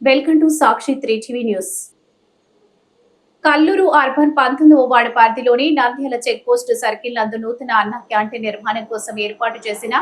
Welcome to Sakshi three news. Kallur urban పంతొమ్మిదవ ward పరిధిలోని Nandyal check post circle నందు నూతన అన్న క్యాంటీన్ నిర్మాణం కోసం ఏర్పాటు చేసిన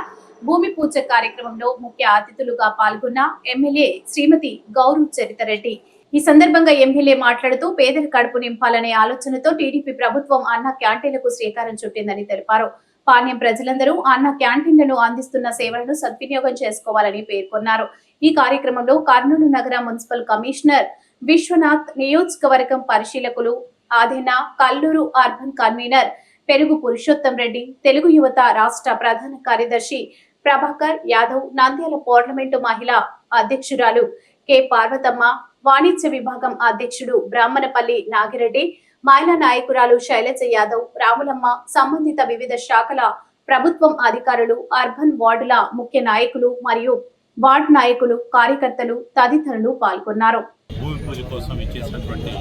భూమి పూజ కార్యక్రమంలో ముఖ్య అతిథులుగా పాల్గొన్న ఎమ్మెల్యే శ్రీమతి గౌరవ్ చరితరెడ్డి. ఈ సందర్భంగా ఎమ్మెల్యే మాట్లాడుతూ పేదల కడుపు నింపాలనే ఆలోచనతో టీడీపీ ప్రభుత్వం అన్న క్యాంటీన్లకు శ్రీకారం చుట్టిందని తెలిపారు. పాణ్యం ప్రజలందరూ అన్న క్యాంటీన్లను అందిస్తున్న సేవలను సద్వినియోగం చేసుకోవాలని పేర్కొన్నారు. ఈ కార్యక్రమంలో కర్నూలు నగర మున్సిపల్ కమిషనర్ విశ్వనాథ్ నియోజకవర్గం పరిశీలకులు ఆదిన కల్లూరు అర్బన్ కన్వీనర్ పెరుగు పురుషోత్తం రెడ్డి తెలుగు యువత రాష్ట్ర ప్రధాన కార్యదర్శి ప్రభాకర్ యాదవ్ నంద్యాల పార్లమెంటు మహిళా అధ్యక్షురాలు కె. పార్వతమ్మ వాణిజ్య విభాగం అధ్యక్షుడు బ్రాహ్మణపల్లి నాగిరెడ్డి మహిళా నాయకురాలు శైలజ యాదవ్ రాములమ్మ సంబంధిత వివిధ శాఖల ప్రభుత్వం అధికారులు అర్బన్ వార్డుల ముఖ్య నాయకులు మరియు వార్డు నాయకులు కార్యకర్తలు తదితరులు పాల్గొన్నారు. భూమి పూజ కోసం ఇచ్చేసినటువంటి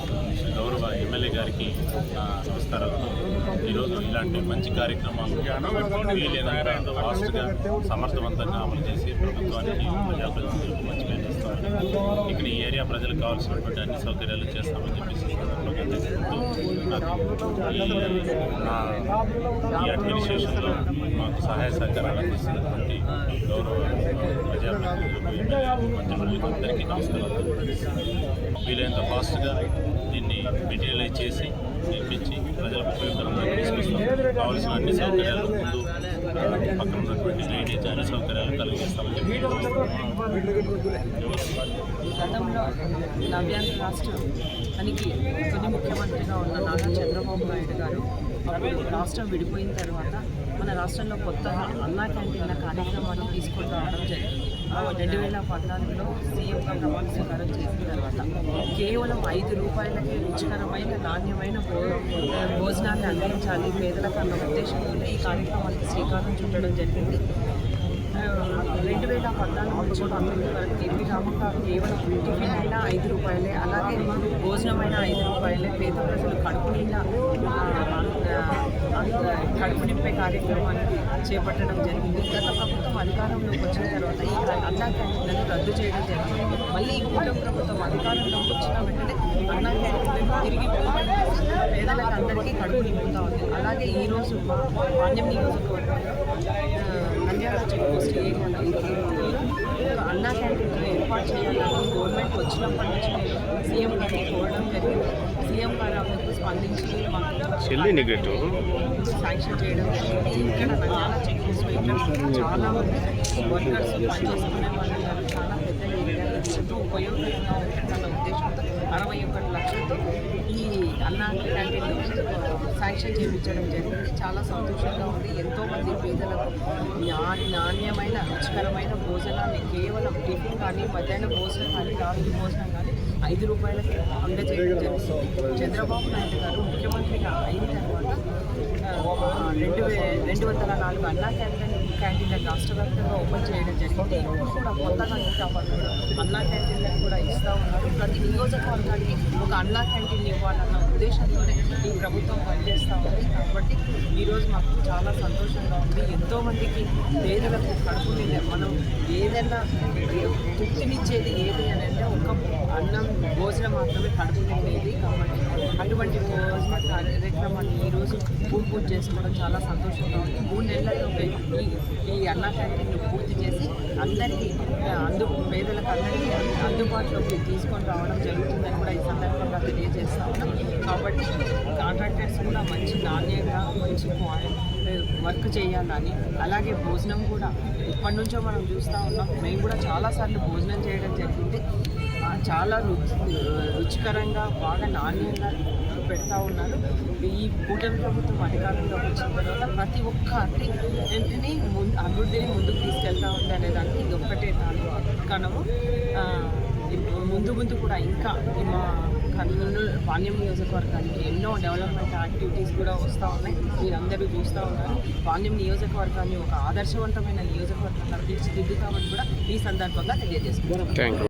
గౌరవ ఎమ్మెల్యే గారికి నా నమస్కారాలు. ఈరోజు ఇలాంటి మంచి కార్యక్రమాలు వీలైనంత ఫాస్ట్గా సమర్థవంతంగా అమలు చేసి ప్రభుత్వానికి ప్రజాప్రతినిధులకు మంచి పేరు చేస్తామని ఇక్కడ ఈ ఏరియా ప్రజలకు కావాల్సినటువంటి అన్ని సౌకర్యాలు చేస్తామని చెప్పేసి ఈ అడ్మినిస్ట్రేషన్లో మాకు సహాయ సహకారాలు అందిస్తున్నటువంటి గౌరవ ప్రజాప్రతినిధులకు ఎమ్మెల్యేలకు మంత్రులకు అందరికీ నమస్కారాలు. వీలైనంత ఫాస్ట్గా దీన్ని మెటీరియలైజ్ చేసి నిర్మించి ప్రజలకు ఉపయోగకరంగా తీసుకొస్తాం. కావాల్సిన అన్ని సౌకర్యాలు ముందు పక్కన ఉన్నటువంటి డ్రైనేజ్ అన్ని సౌకర్యాలు కలిగిస్తామని చెప్పి గతంలో నవ్యాంధ్ర రాష్ట్రానికి తొలి ముఖ్యమంత్రిగా ఉన్న నారా చంద్రబాబు నాయుడు గారు అప్పుడు రాష్ట్రం విడిపోయిన తర్వాత మన రాష్ట్రంలో కొత్తగా అన్నా క్యాంటీన్ల కార్యక్రమాన్ని తీసుకొని రావడం జరిగింది. రెండు వేల పద్నాలుగులో సీఎంగా ప్రమాణ స్వీకారం చేసిన తర్వాత కేవలం ఐదు రూపాయలకే రుచికరమైన నాణ్యమైన భోజనాన్ని అందించాలి. పేదలకు అన్న ఉద్దేశంతో ఈ కార్యక్రమానికి శ్రీకారం చుట్టడం జరిగింది. రెండు వేల పద్నాలుగు నుంచి పంతొమ్మిది వరకు ఎన్ని రామక కేవలం టిఫిన్ అయినా ఐదు రూపాయలే అలాగే భోజనం అయినా ఐదు రూపాయలే. పేద ప్రజలు కడుపు నిండా కడుపు నింపే కార్యక్రమాన్ని చేపట్టడం జరిగింది. గత ప్రభుత్వం అధికారంలోకి వచ్చిన తర్వాత ఈ అన్నా క్యాంటీన్లను రద్దు చేయడం జరిగింది. మళ్ళీ ఈ కూటమి ప్రభుత్వం అధికారంలోకి వచ్చిన వెంటనే అన్నా క్యాంటీన్లను తిరిగి పేదలకు అందరికీ కడుపు నింపుతా ఉంది. అలాగే ఈరోజు మా మాన్యం నియోజకవర్గం Nandyal check post Anna canteen ఏర్పాటు చేయాలని గవర్నమెంట్ వచ్చినప్పటి నుంచి సీఎం గారిని కోరడం జరిగింది. సీఎం గారు అందుకు చెల్లి నెగటివ్? శాంక్షన్ చేయడం జరిగింది. ఇక్కడ నంద్యాల చెక్ పోస్ట్ ఇక్కడ చాలా మంది వర్కర్స్ పనిచేసుకునే వాళ్ళు చాలా పెద్ద ఎంతో ఉపయోగకరంగా ఉంటుందన్న ఉద్దేశంతో అరవై ఒకటి లక్షలతో ఈ అన్నా క్యాంటీన్ శాంక్షన్ చేయించడం జరిగింది. చాలా సంతోషంగా ఉంది. ఎంతోమంది పేదలకు నా- నాణ్యమైన రుచికరమైన భోజనాన్ని కేవలం టిఫిన్ కానీ మధ్యాహ్న భోజనం కానీ రాత్రి భోజనం కానీ ఐదు రూపాయలకి అందజేయడం జరుగుతుంది చంద్రబాబు నాయుడు గారు ముఖ్యమంత్రిగా అయిన తర్వాత రెండు వే రెండు వందల నాలుగు అన్నా క్యాంటీన్ క్యాంటీన్లను రాష్ట్ర వ్యాప్తంగా ఓపెన్ చేయడం జరిగింది. ఇప్పుడు కూడా కొత్తగా ఇంకా అన్నా క్యాంటీన్లను కూడా ఇస్తూ ఉన్నారు. ప్రతి నియోజకవర్గానికి ఒక అన్నా క్యాంటీన్ ఇవ్వాలన్న ఉద్దేశంతోనే ఈ ప్రభుత్వం పనిచేస్తూ ఉంది. కాబట్టి ఈరోజు మాకు చాలా సంతోషంగా ఉంది. ఎంతోమందికి పేదలకు కడుపు నిండే మనం ఏదైనా తృప్తినిచ్చేది ఏది అని అంటే ఒక అన్నం భోజనం మాత్రమే కడుపు నిండేది. కాబట్టి అటువంటి భోజన కార్యక్రమాన్ని ఈరోజు పూర్తి పూర్తి చేసుకోవడం చాలా సంతోషంగా ఉంది. మూడు నెలల్లో ఈ అన్న అన్నా క్యాంటీన్ పూర్తి చేసి అందరికీ అందు పేదలకు అందరికీ అందుబాటులోకి తీసుకొని రావడం జరుగుతుందని కూడా ఈ సందర్భంగా తెలియజేస్తా ఉన్నాం. కాబట్టి కాంట్రాక్టర్స్ కూడా మంచి నాణ్యంగా మంచి వర్క్ చేయాలని అలాగే భోజనం కూడా ఇప్పటి నుంచో మనం చూస్తూ ఉన్నాం. మేము కూడా చాలాసార్లు భోజనం చేయడం జరిగింది. చాలా రుచి రుచికరంగా బాగా నాణ్యంగా పెడతా ఉన్నారు. ఈ కూటమి ప్రభుత్వం అధికారంలోకి వచ్చిన తర్వాత ప్రతి ఒక్కటి వెంటనే ముందు అభివృద్ధిని ముందుకు తీసుకెళ్తా ఉంది అనే దానికి ఇది ఒక్కటే దాని కనము ముందు ముందు కూడా ఇంకా మా కర్నూలు పాణ్యం నియోజకవర్గానికి ఎన్నో డెవలప్మెంట్ యాక్టివిటీస్ కూడా వస్తూ ఉన్నాయి. మీరందరూ చూస్తూ ఉన్నారు. పాణ్యం నియోజకవర్గాన్ని ఒక ఆదర్శవంతమైన నియోజకవర్గంగా తీర్చిదిద్దుతామని కూడా ఈ సందర్భంగా తెలియజేసుకుంటాం